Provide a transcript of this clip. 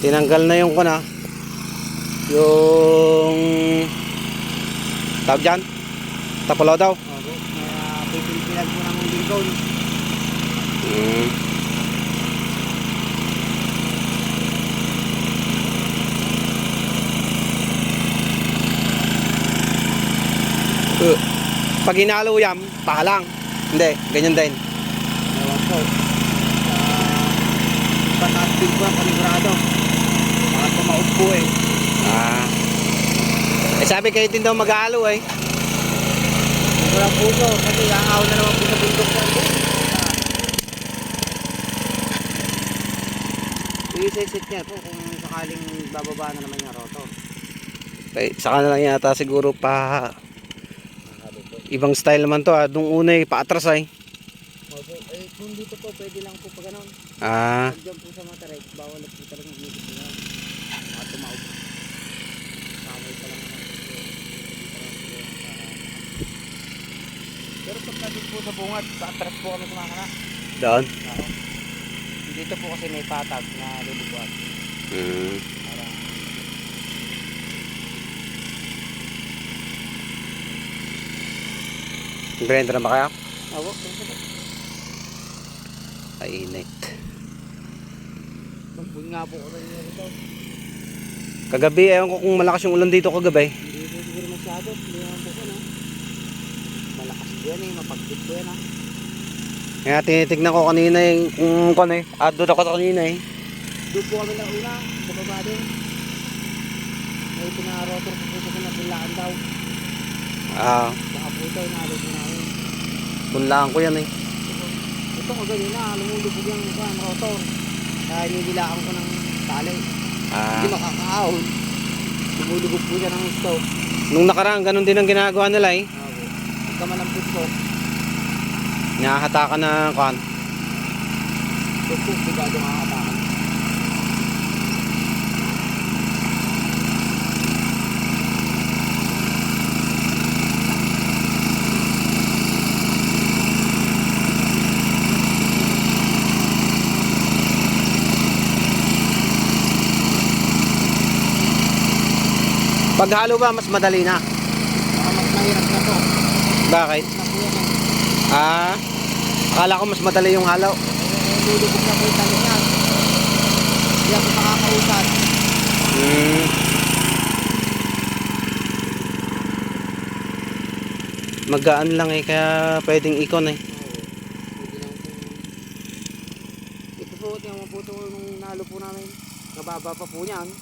Tinanggal na yung kuna. Yung tawag dyan. Tapalaw daw. Opo. Kaya pipilipilan po ng lingkon. Mm. Uh, pag hinalo yan, pahalang. Hindi, ganyan din. Ewan po. Uh, po ang panigurado. Baka tumaob po eh. Ah. Eh sabi kayo din daw mag-halo eh. Wala po ito. Kasi aangaw na naman po sa bundok na ito. I-set niya po kung sakaling bababa na naman yung rotor. Eh, saka na lang yata siguro pa ibang style naman to ah. Dung una eh, paatras ay. Opo. Eh, kung dito po, pwede lang po pag ganun. Ah. Pag dyan po sa mga direct, bawal po talagang umigit. Mga tumaob. Kamay pa lang naman. Pero dito po sa bungat, sa atras po kami kumakana. Doon. Oo. Dito po kasi may patag na lulubuan. Mm. Parang Grinder na ba kaya? Po. Ay, init. Tumpul nga po ko rin nito. Kagabi, ewan ko kung malakas yung ulan dito kagabi. Hindi po siguro masyado. Hindi naman po. Malakas po yan eh. Mapagpit po yan ah. Kaya tinitignan ko kanina yung kung kung eh. Ah, doon ako kanina eh. Doon po kami na una. Sa baba din. May pinarotor po po na pulaan daw. Ah, Baka po ito, inalo po namin. punlaan ko yan eh. Ito ko ganyan na, lumulubog yung rotor. Kaya nidilaan ko ng tali. Ah, Hindi makakaahon. Lumulubog po siya ng stove. nung nakaraan, ganun din ang ginagawa nila eh. Okay. Pagka malambot ko, Nakahatakan na kan. po bigado makakatakan. Paghalo ba, mas madali na. Baka mas mahirap na to. Bakit? Ah, akala ko mas madali yung halaw. Eh, lulubog na po yung tali niyan. Hindi ako makakausap. Hmm. Magaan lang eh, kaya pwedeng ikon eh. Ito po, tingnan mo po ito nung nalo po namin. Nababa pa po niyan.